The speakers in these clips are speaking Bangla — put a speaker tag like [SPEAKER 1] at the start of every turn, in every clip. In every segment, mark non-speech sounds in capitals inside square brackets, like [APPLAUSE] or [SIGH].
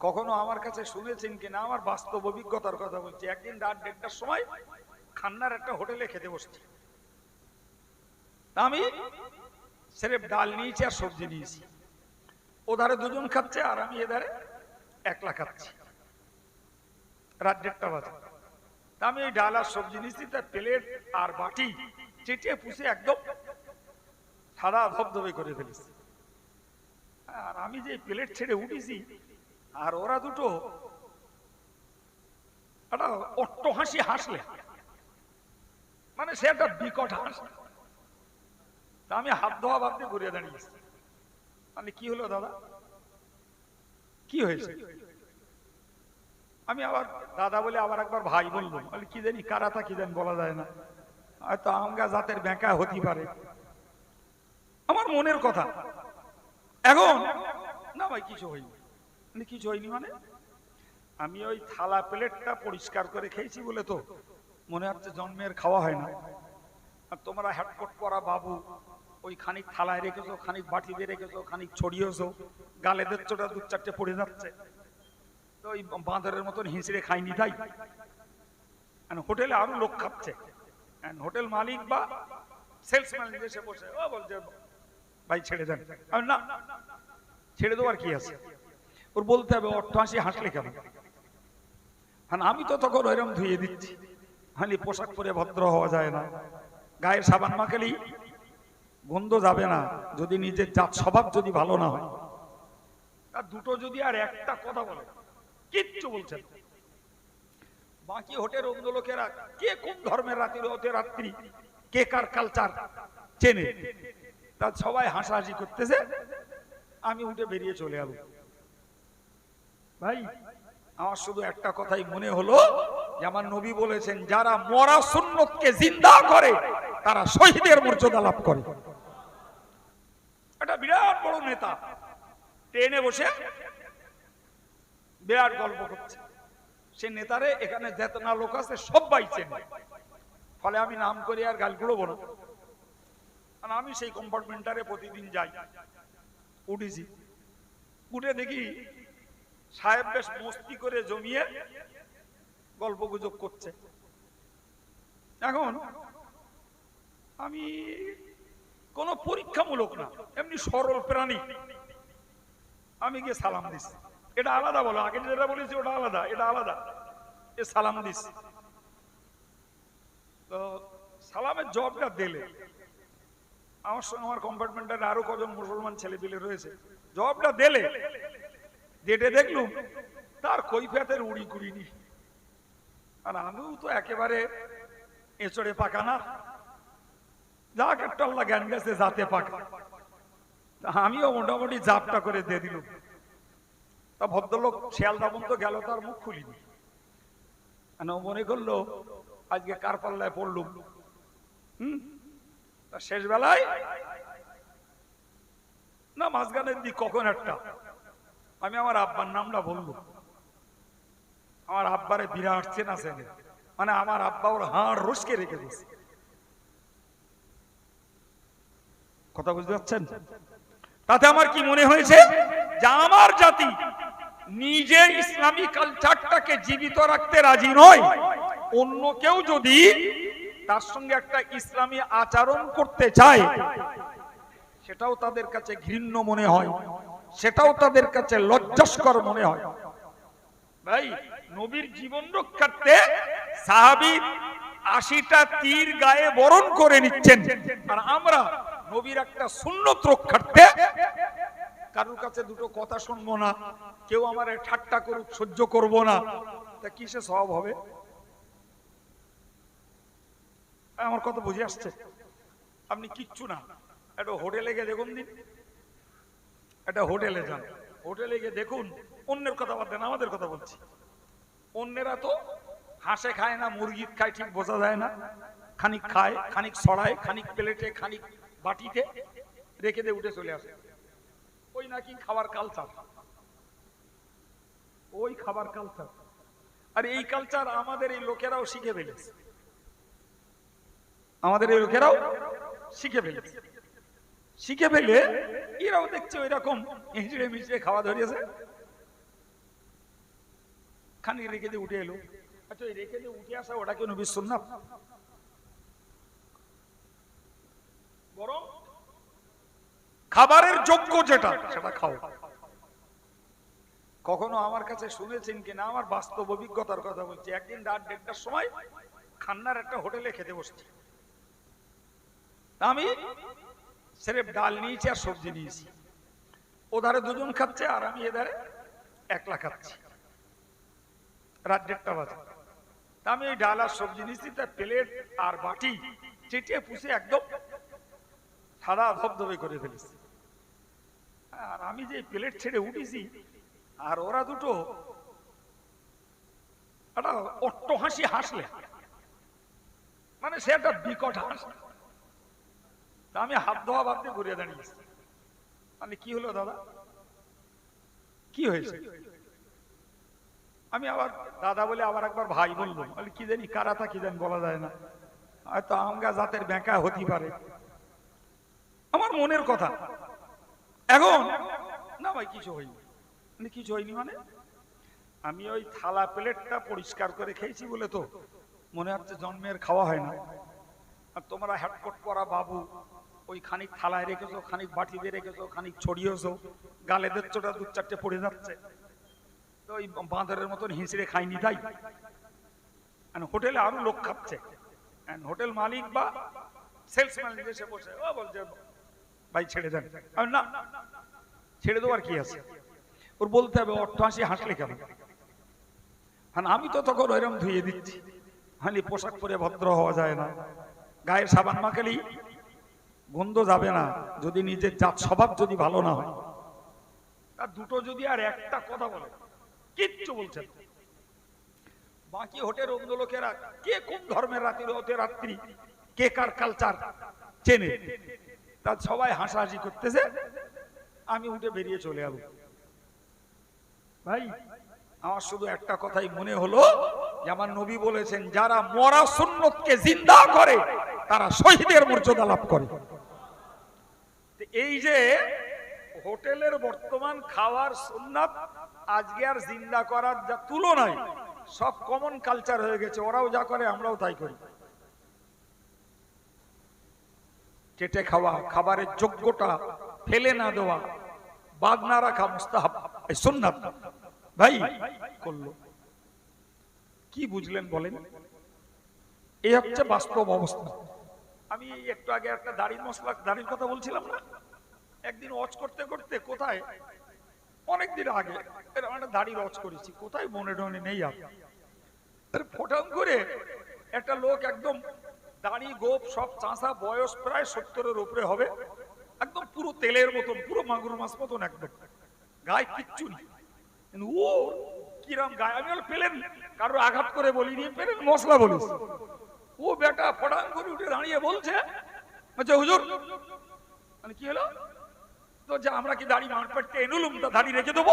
[SPEAKER 1] কখনো আমার কাছে শুনেছেন কিনা? আমার বাস্তব অভিজ্ঞতার কথা বলছি। একদিন রাত দেড়টার সময় খান্নার একটা হোটেলে খেতে বসছি। আমি সেরেফ ডাল নিয়েছি আর সবজি নিয়েছি। ওধারে দুজন খাচ্ছে আর আমি এধারে একলা খাচ্ছি। রাত দেড়টা বাজে। আমি ওই ডাল আর সবজি নিয়েছি, তার প্লেট আর বাটি চেটিয়ে পুষে একদম সাদা ধবধবে করে ফেলেছি। আর আমি যে প্লেট ছেড়ে উঠেছি আর ওরা দুটো একটা অট্ট হাসি হাসলে। মানে সে একটা বিকট হাস। আমি হাত ধোয়া ভাবতে ঘুরে দাঁড়িয়েছি। মানে কি হলো দাদা? কি হয়েছে? আমি আবার দাদা বলে আবার একবার ভাই বলব। বলে, কি জানি কারাতা কি জানি বলা যায় না। হয়তো আমগা জাতের ব্যাঁকা হতে পারে। আমার মনের কথা। এখন? না ভাই, কিছু হয়নি। মানে কিছু হয়নি মানে আমি ওই থালা প্লেটটা পরিষ্কার করে খেয়েছি বলে তো মনে হচ্ছে জন্মের খাওয়া হয় না। আর তোমরা হ্যাটকট পরা বাবু, ওই খানিক থালায় রেখেছো, খানিক বাটিতে রেখেছো, খানিক ছড়িয়েছো, গালে চোটা দু চারটে পড়ে যাচ্ছে। তো ওই বাঁদরের মতন হিঁচড়ে খাইনি তাই। হোটেলে আরও লোক খাচ্ছে। হোটেল মালিক বা সেলসম্যান এসে বসে, ও বলছে, ভাই, ছেড়ে দেন। না, ছেড়ে দেওয়ার কি আছে? ওর বলতে হবে, অট্টহাসি হাসলে কেন আমি তো তখন ওইরকম ধুয়ে দিচ্ছি। খালি পোশাক পরে ভদ্র হওয়া যায় না। গায়ে সাবান মাখালি গন্ধ যাবে না, যদি নিজের জাত স্বভাব যদি ভালো না হয়। আর দুটো যদি আর একটা কথা বলে, কিচ্ছু বলছেন বাকি হোটেল অন্য লোকেরা কে কোন ধর্মের রাত্রি হতে রাত্রি, কে কার কালচার চেনে। তা সবাই হাসাহাসি করতেছে। আমি উঠে বেরিয়ে চলে এলাম। ভাই, আমার শুধু একটা কথাই মনে হলো যে আমার নবী বলেছেন, যারা মরা সুন্নতকে জিন্দা করে, তারা শহীদের মর্যাদা লাভ করে। একটা বিরাট বড় নেতা, ট্রেনে বসে বিরাট গল্প করছে। সে নেতারে এখানে যেত না লোক আছে সবাই চেনে। ফলে আমি নাম করি আর গাল গুলোবো না। আমি সেই কম্পার্টমেন্টারে প্রতিদিন যাই। উঠেছি। উঠে দেখি সাহেব বেশ মস্তি করে জমিয়ে গল্প গুজব করছে। এখন আমি কোন পরীক্ষামূলক না, এমনি সরল প্রাণী। আমি গিয়ে সালাম দিছি। এটা আলাদা বলো, আগে যেটা বলেছি ওটা আলাদা, এটা আলাদা। এ সালাম দিছি। তো সালামের জবটা দিলে। আমার সঙ্গে আমার কম্পার্টমেন্টের আরও কজন মুসলমান ছেলে পিলে রয়েছে। জবটা দিলে। যেটা দেখলুম তার কৈফিয়াতের উড়ি কুড়িনি আর আমিও তো একেবারে এচড়ে পাকা না। যাক একটা আল্লাহ জ্ঞান গেছে যাতে পাকা। আমিও মোটামুটি জাপটা করে দিয়ে দিলুম। তা ভদ্রলোক শিয়ালদা পর্যন্ত গেল, তার মুখ খুলিনি। মনে করল, আজকে কার পাল্লায় পড়লুম? হুম? তা শেষ বেলায় না মাঝগানের দিক কখন একটা? আমি আমার আব্বার নামটা বলব। আমার আব্বারে বিরাট চেনা চেনে মানে আমার আব্বা ওর হাড় রসকে রেখে দিয়েছে। কথা বুঝতে পারছেন? তাতে আমার কি মনে হয়েছে যে আমার জাতি নিজে ইসলামী কালচারটাকে জীবিত রাখতে রাজি নয়? অন্য কেউ যদি তার সঙ্গে একটা ইসলামী আচরণ করতে চায়, সেটাও তাদের কাছে ঘৃণ্য মনে হয়। সেটাও তাদের কাছে লজ্জাস্কর মনে হয়। ভাই, নবীর জীবন রক্ষার্থে সাহাবি আশিটা তীর গায়ে বরণ করে নিচ্ছেন। আর আমরা নবীর একটা সুন্নত রক্ষার্থে কারোর কাছে দুটো কথা শুনব না, কেউ আমার ঠাট্টা করুক, সহ্য করব না। তা কিসে সব হবে? আমার কথা বুঝে আসছে। আপনি কিচ্ছু না, একটা হোটেলে গিয়ে দেখুন দিন। একটা হোটেলে যান। হোটেলে গিয়ে দেখুন, অন্যের কথা বাদ দেন, আমাদের কথা বলছি। অন্যেরা তো হাঁসে খায় না, মুরগি খায়, ঠিক বোঝা যায় না। খানিক খায়, খানিক ছড়ায়, খানিক প্লেটে, খানিক বাটিতে রেখে দিয়ে উঠে চলে আসে। ওই নাকি খাবার কালচার ওই খাবার কালচার আর এই কালচার আমাদের এই লোকেরাও শিখে ফেলেছে। আমাদের এই লোকেরাও শিখে ফেলেছে। শিখে ফেলে এরাও দেখছে ওই রকম হিঁচড়ে মিচড়ে খাওয়া ধরিয়েছে। খানিক রেখে দিয়ে উঠে এলো। আচ্ছা ওই রেখে দিয়ে উঠে আসা ওটা কেন নবীর বরং খাবারের যোগ্য যেটা, সেটা খাও। কখনো আমার কাছে শুনেছেন কিনা? আমার বাস্তব অভিজ্ঞতার কথা বলছি। একদিন রাত দেড়টার সময় খান্নার একটা হোটেলে খেতে বসছি। আমি সেরেফ ডাল নিয়েছি আর সবজি নিয়েছি ওধারে দুজন খাচ্ছে আর আমি এধারে একলা খাচ্ছি রাত দেড়টা বাজে তা আমি ওই ডাল আর সবজি নিয়েছি তার প্লেট আর বাটি চেটিয়ে পুষে একদম সাদা ধবধবে করে ফেলেছি আর আমি যে প্লেট ছেড়ে উঠেছি আর ওরা দুটো একটা অট্ট হাসি হাসলে মানে সে একটা বিকট হাস তা আমি হাত ধোয়া দিয়ে ঘুরিয়ে দাঁড়িয়েছি। মানে কি হলো দাদা? কি হয়েছে? আমি আবার দাদা বলে আবার একবার ভাই বলব। বলে, কি জানি কারা তা কি জানি বলা যায় না। হয়তো আমগা জাতের ব্যাঁকা হতে পারে। আমার মনের কথা। এখন? না ভাই, কিছু হয়নি। মানে কিছু হয়নি মানে? আমি ওই থালা প্লেটটা পরিষ্কার করে খেয়েছি বলে তো মনে হচ্ছে জন্মের খাওয়া হয় না। আর তোমরা হ্যাটকট পরা বাবু ওই খানিক থালায় রেখেছো, খানিক বাটিতে রেখেছো, খানিক ছড়িয়েছো গালে দেড়চোটা দু চারটে পড়ে যাচ্ছে। তো ওই বাঁদরের মতন হিঁচড়ে খাইনি তাই। হোটেলে আরও লোক খাচ্ছে। হোটেল মালিক বা সেলসম্যান এসে বসে, ও বলছে, ভাই, ছেড়ে দেন। না ছেড়ে দেওয়ার কি আছে? ওর বলতে হবে অট্টাশি হাসলে কেন? হ্যাঁ আমি তো তখন ওইরকম ধুয়ে দিচ্ছি। হানি পোশাক পরে ভদ্র হওয়া যায় না। গায়ের সাবান মাখালি। গন্ধ যাবে না, যদি নিজের জাত স্বভাব যদি ভালো না হয়। তার দুটো যদি আর একটা কথা বলে, কিচ্ছু বলছে না। বাকি হোটেল অন্য লোকেরা কে কোন ধর্মের রাত্রি হতে রাত্রি, কে কার কালচার চেনে। তার সবাই হাসাহাসি করতেছে, আমি উঠে বেরিয়ে চলে যাব। ভাই, আমার শুধু একটা কথাই মনে হলো, যে আমার নবী বলেছেন, যারা মরা সুন্নতকে জিন্দা করে, তারা শহীদের মর্যাদা লাভ করে। এই যে হোটেলের বর্তমান খাওয়ার সুন্নাত, আজকে আর জিন্দা করার যা তুলনায় সব কমন কালচার হয়ে গেছে, ওরাও যা করে আমরাও তাই করি। কেটে খাওয়া, খাবারের যোগ্যটা ফেলে না দেওয়া, বাদ না রাখা মুস্তাহাব ভাই, করল। কি বুঝলেন বলেন? এই হচ্ছে বাস্তব অবস্থা। আমি একটু আগে একটা দাড়ির মশলা, দাড়ির কথা বলছিলাম না? একদিন অচ করতে করতে কোথায়? অনেকদিন আগে। একটা দাড়ি রচ করেছি। কোথায়? মনে টনে নেই আরে। ফটাম করে একটা লোক একদম দাড়ি গোপ সব চাষা বয়স প্রায় সত্তরের উপরে হবে। একদম পুরো তেলের মতন, পুরো মাগুর মাছ মতন একদম। গায়ে কিচ্ছু নেই। ও কিরাম গায়ে। আমি পেলেন। কারোর আঘাত করে বলিনি পেলেন, মশলা বলিস। ও বেটা ফটাং করে উঠে দাঁড়িয়ে বলছে আচ্ছা হুজুর মানে কি হলো? তো যে আমরা কি দাড়ি মাঠ পাটতে এনুলুম তা দাড়ি রেখে দেবো?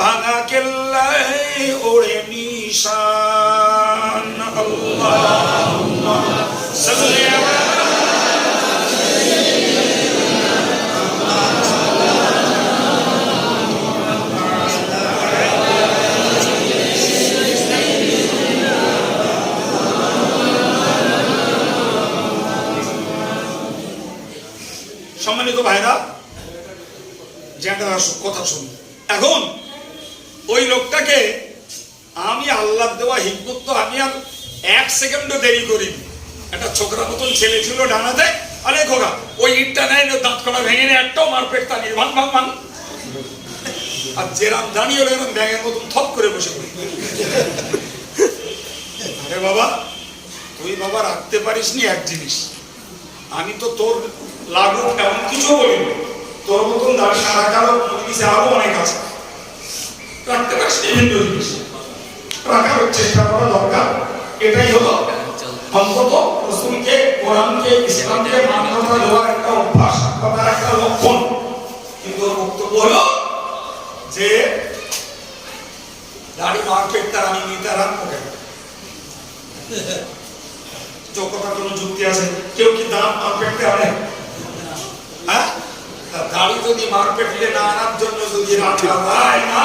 [SPEAKER 2] ভাঙা কেল্লায় ওড়ে নিশান। আল্লাহুম্মা সাল্লি আলা সম্মানিত ভাইরা যেটা কথা শুনুন এখন ওই লোকটাকে আমি আল্লাহ দেওয়া হিকমত তো আমি আর এক সেকেন্ডও দেরি করিনি একটা ছোকরা মতন ছেলে ছিল ডানাতে আরে খোকা ওই ইটটা নেয় না, দাঁত কলা ভেঙে নেয় একটাও মারপেট তা নিয়ে ভাঙ ভাঙ ভাঙ যেরাম দাঁড়িয়ে হলো এরম ব্যাঙের মতন থপ করে বসে পড়ি। আরে বাবা, তুই বাবা রাখতে পারিস নি এক জিনিস। আমি তো তোর লাগুক এমন কিছু বলিনি। তোর মতন দাঁড়িয়ে রাখারও জিনিস আরও অনেক আছে। রাখতে পারিস নি ভিন্ন জিনিস। রাখার চেষ্টা করা দরকার। এটাই হলো অন্তত রসুলকে, কোরআনকে, ইসলামকে মান্যতা দেওয়ার একটা অভ্যাস একটা লক্ষণ। কিন্তু বক্তব্য হলো যে দাড়ি মার্কেট তার আমি নিতে রাখব কেন? যোগ্যতার কোনো যুক্তি আছে? কেউ কি দাম মার্কেটে আনে হ্যাঁ? তা দাড়ি যদি মার্কেটে না আনার জন্য যদি রাখা হয় না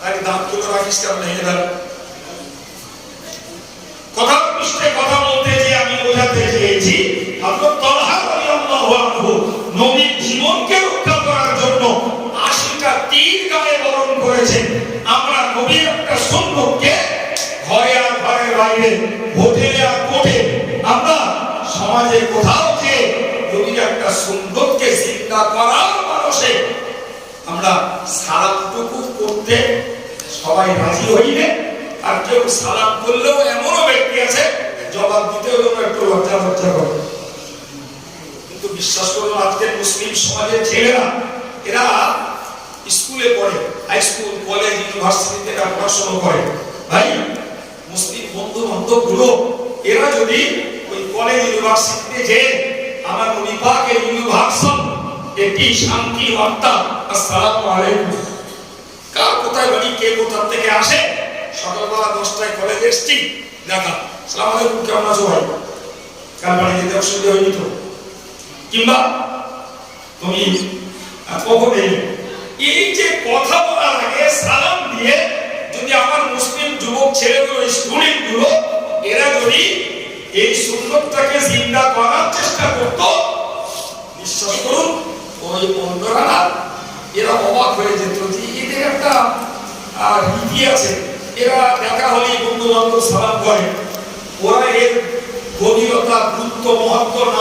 [SPEAKER 2] তাহলে দাঁতগুলো রাখিস কেমন দেবে কথা পৃষ্ঠে কথা বলতে যে আমি বোঝাতে চেয়েছি বাইরে হোটেলে আর কোঠে আমরা সমাজে কোথাও যে নবীর একটা সুন্নতকে জিন্দা করার মানুষে, আমরা সালামটুকু করতে সবাই রাজি হইলে, আর কেউ সালাম করলেও এমনও ব্যক্তি আছে, জবাব দিতেও যেন একটু লজ্জা লজ্জা করে। কিন্তু বিশ্বাস করুন, আজকের মুসলিম সমাজের ছেলেরা, এরা স্কুলে পড়ে, হাই স্কুল, কলেজ, ইউনিভার্সিটিতে পড়াশোনা করে। ভাই মুসলিম বন্ধু বান্ধবগুলো এরা যদি ওই কলেজ ইউনিভার্সিটিতে যে আমার নবী ইউনিভার্সাল একটি শান্তি বার্তা, আসসালামু আলাইকুম। কার কোথায় বাড়ি, কে কোথা থেকে আসে? সকালবেলা দশটায় কলেজ এসছি, দেখা। সালাম আলাইকুম, কেমন আছো ভাই? কাল বাড়ি যেতে অসুবিধা হয়নি তো? কিংবা তুমি কখন এই যে কথা বলার আগে সুন্দরটাকে জিন্দা করার চেষ্টা করতো। বিশ্বাস করুন, ওই না, এরা অবাক হয়ে যেত যে এদের একটা রীতি আছে। এরা দেখা হলেই বন্ধু বান্ধব সালাম করে। ওরা এর গভীরতা, গুরুত্ব, মহত্ব না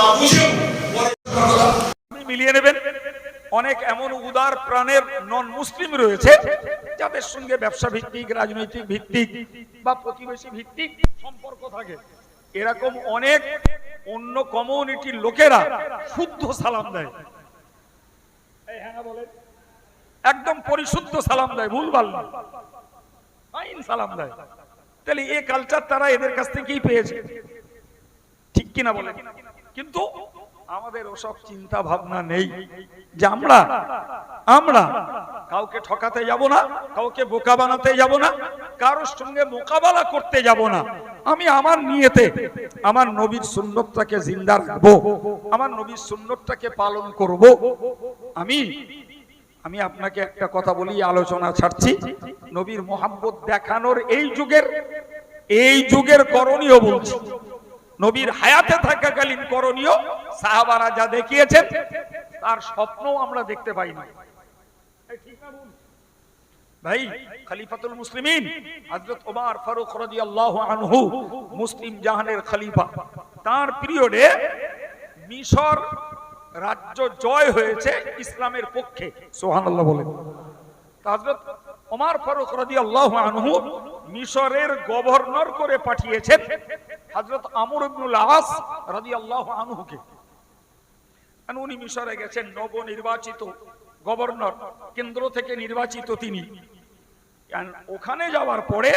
[SPEAKER 1] আপনি মিলিয়ে নেবেন, অনেক এমন উদার প্রাণের নন মুসলিম রয়েছে, যাদের সঙ্গে ব্যবসা ভিত্তিক, রাজনৈতিক ভিত্তিক বা প্রতিবেশী ভিত্তিক সম্পর্ক থাকে। এরকম অনেক অন্য কমিউনিটির লোকেরা শুদ্ধ সালাম দেয়। হ্যাঁ? একদম পরিশুদ্ধ সালাম দেয় ভুলভাল না ফাইন সালাম দেয়। তাহলে এই কালচার তারা এদের কাছ থেকেই পেয়েছে। ঠিক কিনা বলে কিন্তু আমাদের ওসব চিন্তা ভাবনা নেই যে আমরা আমরা কাউকে ঠকাতে যাব না কাউকে বোকা বানাতে যাব না কারোর সঙ্গে মোকাবেলা করতে যাব না। আমি আমার নিয়েতে আমার নবীর সুন্নতটাকে জিন্দা রাখব, আমার নবীর সুন্নতটাকে পালন করব। আমি আমি আপনাকে একটা কথা বলি, আলোচনা ছাড়ছি। নবীর মোহাম্মদ দেখানোর এই যুগের এই যুগের করণীয় বলছি। নবীর হায়াতে থাকাকালীন করণীয় সাহাবারা যা দেখিয়েছেন, তার স্বপ্ন আমরা দেখতে পাই না? ভাই, খলিফাতুল মুসলিমিন, হযরত ওমর ফারুক রাদিয়াল্লাহু আনহু, মুসলিম জাহানের খলিফা। তার পিরিয়ডে মিশর রাজ্য জয় হয়েছে ইসলামের পক্ষে, সুবহানাল্লাহ বলেন হযরত ওমর ফারুক রাদিয়াল্লাহু আনহু মিশরের গভর্নর করে পাঠিয়েছেন হযরত আমর ইবনুল আস রাদিয়াল্লাহু আনহুকে। উনি মিশরে গেছেন নবনির্বাচিত গভর্নর, কেন্দ্র থেকে নির্বাচিত তিনি। ওখানে যাওয়ার পরে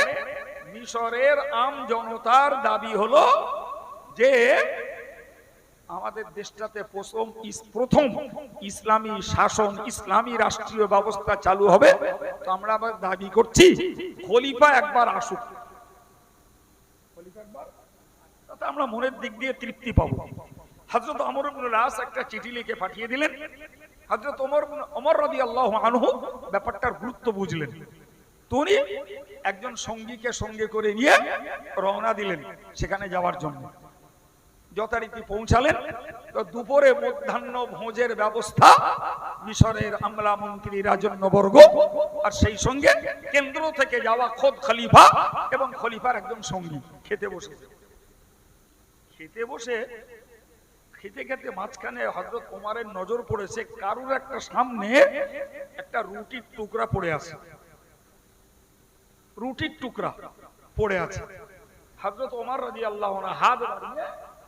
[SPEAKER 1] মিশরের আম জনতার দাবি হলো যে আমাদের দেশটাতে প্রথম প্রথম ইসলামী শাসন, ইসলামী রাষ্ট্রীয় ব্যবস্থা চালু হবে। তো আমরা আবার দাবি করছি, খলিফা একবার আসুক। তাতে আমরা মনের দিক দিয়ে তৃপ্তি পাবো। হযরত ওমর ইবনে আস একটা চিঠি লিখে পাঠিয়ে দিলেন। হযরত ওমর ইবনে- ওমর রাদিয়াল্লাহু আনহু ব্যাপারটার গুরুত্ব বুঝলেন। তো একজন সঙ্গীকে সঙ্গে করে নিয়ে রওনা দিলেন সেখানে যাওয়ার জন্য। যথারীতি পৌঁছালেন। তো দুপুরে মধ্যাহ্ন ভোজের ব্যবস্থা মিশরের আমলা মন্ত্রী রাজন্যবর্গ আর সেই সঙ্গে কেন্দ্র থেকে যাওয়া খোদ খলিফা এবং খলিফার একজন সঙ্গী খেতে বসে। খেতে বসে, খেতে খেতে মাঝখানে হজরত কুমারের নজর পড়েছে, কারুর একটা সামনে একটা রুটির টুকরা পড়ে আছে। রুটির টুকরা পড়ে আছে। হজরত ওমর রাজি আল্লাহ হাত বাড়িয়ে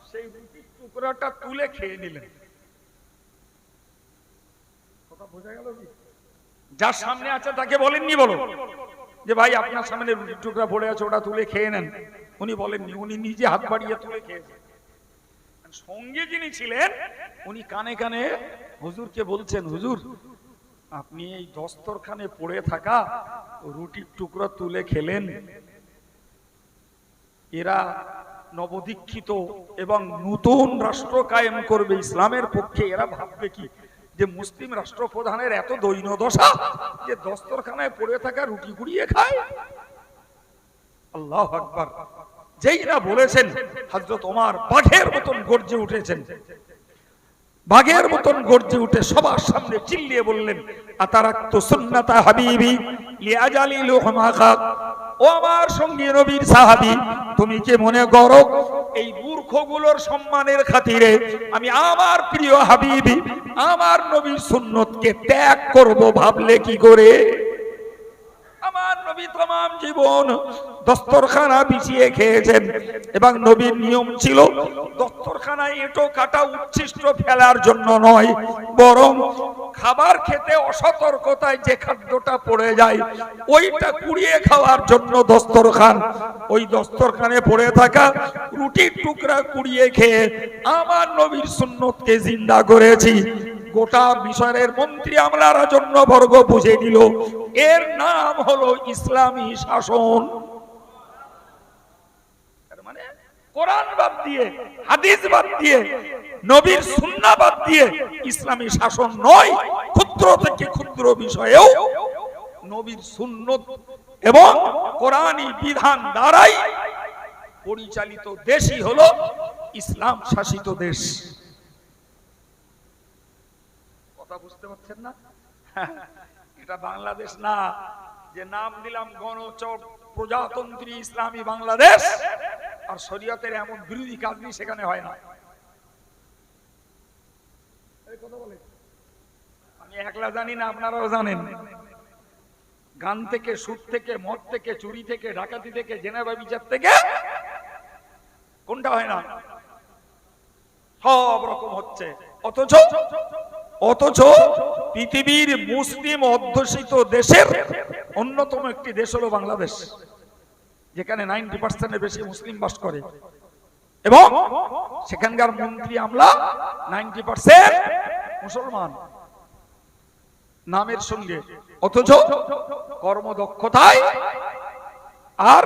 [SPEAKER 1] সেই রুটির টুকরাটা তুলে খেয়ে নিলেন। কথা বোঝা গেল কি? যার সামনে আছে তাকে বলেননি বলো। যে ভাই আপনার সামনে রুটির টুকরা পড়ে আছে ওটা তুলে খেয়ে নেন। উনি বলেননি উনি নিজে হাত বাড়িয়ে তুলে খেয়েছেন। সঙ্গে যিনি ছিলেন উনি কানে কানে হুজুরকে বলছেন হুজুর আপনি এই দস্তরখানে পড়ে থাকা রুটির টুকরো তুলে খেলেন। এরা নবদীক্ষিত এবং নতুন রাষ্ট্র কায়েম করবে। ইসলামের পক্ষে এরা ভাববে কি? যে মুসলিম রাষ্ট্রপ্রধানের এত দৈন্য দশা যে দস্তরখানায় পড়ে থাকা রুটি গুড়িয়ে খায়? আল্লাহ আকবার। যেই না বলেছেন হজরত ওমার বাঘের মতন গর্জে উঠেছেন। বাঘের মতন গর্জে উঠে সবার সামনে চিল্লিয়ে বললেন ও আমার সঙ্গী নবীর সাহাবি, তুমি কি মনে করো এই সম্মানের খাতিরে আমি আমার প্রিয় হাবিবি, আমার নবীর সুন্নতকে ত্যাগ করব ভাবলে কি করে? নবী তমাম জীবন দস্তরখানা বিছিয়ে খেয়েছেন এবং নবীর নিয়ম ছিল, দস্তরখানায় এঁটো কাটা উচ্ছিষ্ট ফেলার জন্য নয়, বরং খাবার খেতে অসতর্কতায় যে খাদ্যটা পড়ে যায়, ওইটা কুড়িয়ে খাওয়ার জন্য দস্তরখান। ওই দস্তরখানে পড়ে থাকা রুটির টুকরা কুড়িয়ে খেয়ে আমার নবীর সুন্নতকে জিন্দা করেছি। গোটা মিশরের মন্ত্রী আমরা রাজন্য বর্গ বুঝে নিল এর নাম হলো ইসলামী শাসন। মানে বাদ দিয়ে নবীর দিয়ে ইসলামী শাসন নয়, ক্ষুদ্র থেকে ক্ষুদ্র বিষয়েও নবীর এবং বিধান দ্বারাই পরিচালিত দেশই হলো ইসলাম শাসিত দেশ। কথা বুঝতে পারছেন না? [LAUGHS] এটা বাংলাদেশ না। যে নাম দিলাম গণচর প্রজাতন্ত্রী ইসলামী বাংলাদেশ, আর শরীয়তের এমন বিরোধী কাজই সেখানে হয় না। আমি একলা জানি না, আপনারাও জানেন। গান থেকে সুদ থেকে, মদ থেকে, চুরি থেকে, ডাকাতি থেকে জেনেবা বিচার থেকে কোনটা হয় না? সব রকম হচ্ছে। অথচ অথচ পৃথিবীর মুসলিম অধ্যুষিত দেশের অন্যতম একটি দেশ হলো বাংলাদেশ, যেখানে নাইনটি পার্সেন্টের বেশি মুসলিম বাস করে। এবং সেখানকার মন্ত্রী আমলা নাইনটি পার্সেন্ট মুসলমান নামের সঙ্গে। অথচ কর্মদক্ষতায় আর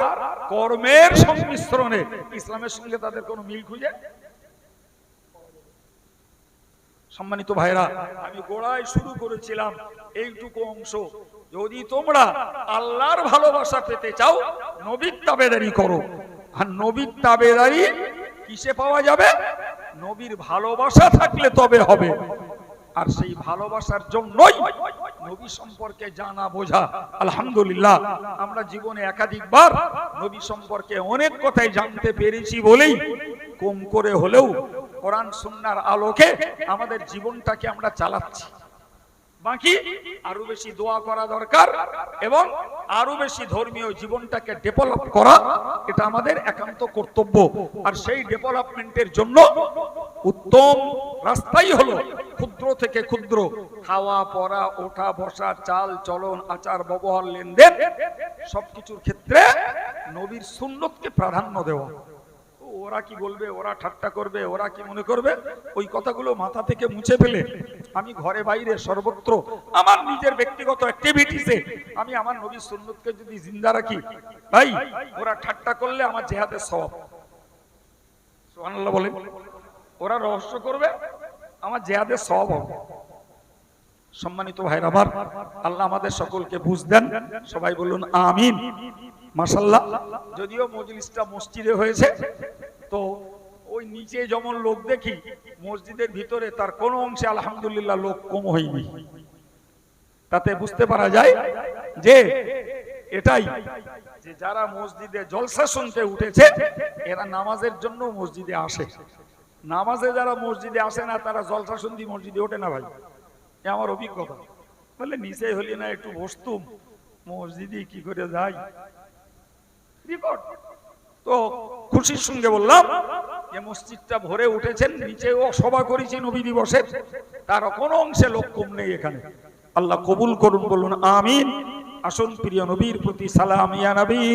[SPEAKER 1] কর্মের সংমিশ্রণে ইসলামের সঙ্গে তাদের কোনো মিল খুঁজে সম্মানিত ভাইরা আমি গোড়ায় শুরু করেছিলাম এইটুকু অংশ। যদি তোমরা আল্লাহর ভালোবাসা পেতে চাও, নবীর তাবেদারি করো। আর নবীর তাবেদারি কিসে পাওয়া যাবে? নবীর ভালোবাসা থাকলে তবে হবে। আর সেই ভালোবাসার জন্যই নবী সম্পর্কে জানা বোঝা। আলহামদুলিল্লাহ, আমরা জীবনে একাধিকবার নবী সম্পর্কে অনেক কথাই জানতে পেরেছি বলেই কম করে হলেও কোরআন সুন্নার আলোকে আমাদের জীবনটাকে আমরা চালাচ্ছি। বাকি আরও বেশি দোয়া করা দরকার এবং আরও বেশি ধর্মীয় জীবনটাকে ডেভেলপ করা, এটা আমাদের একান্ত কর্তব্য। আর সেই ডেভেলপমেন্টের জন্য উত্তম রাস্তাই হলো ক্ষুদ্র থেকে ক্ষুদ্র। খাওয়া, পড়া, ওঠা, বসা, চাল, চলন, আচার, ব্যবহার, লেনদেন, সবকিছুর ক্ষেত্রে নবীর সুন্নতকে প্রাধান্য দেওয়া। ওরা কি বলবে? ওরা ঠাট্টা করবে? ওরা কি মনে করবে? ওই কথাগুলো মাথা থেকে মুছে ফেলে আমি ঘরে বাইরে সর্বত্র আমার নিজের ব্যক্তিগত অ্যাক্টিভিটিসে আমি আমার নবী সুন্নতকে যদি জিন্দা রাখি, ভাই, ওরা ঠাট্টা করলে আমার জেহাদের সব সুবহানাল্লাহ বলেন। ওরা রহস্য করবে, আমার জেহাদের সব হবে। সম্মানিত ভাইরা আমার, আল্লাহ আমাদের সকলকে বুঝ দেন। সবাই বলুন, আমিন। মাসাল্লাহ যদিও মজলিসটা মসজিদে হয়েছে, তো ওই নিচে যেমন লোক দেখি, মসজিদের ভিতরে তার কোন অংশে আলহামদুলিল্লাহ লোক কম হয়নি। তাতে বুঝতে পারা যায় যে এটাই যে যারা মসজিদে জলসা শুনতে উঠেছে, এরা নামাজের জন্য মসজিদে আসে। নামাজে যারা মসজিদে আসে না, তারা জলসা শুনতে মসজিদে ওঠে না ভাই। এ আমার অভিজ্ঞতা। বলে, নিচে হলি না, একটু বসতুম। মসজিদে কি করে যাই? তো খুশির সঙ্গে বললাম যে মসজিদটা ভরে উঠেছেন, নিচেও সভা করেছেন নবী দিবসে। তার কোনো অংশে লক্ষ্য নেই এখানে। আল্লাহ কবুল করুন, বলুন, আমিন। আসুন প্রিয় নবীর প্রতি সালাম, ইয়া নবী।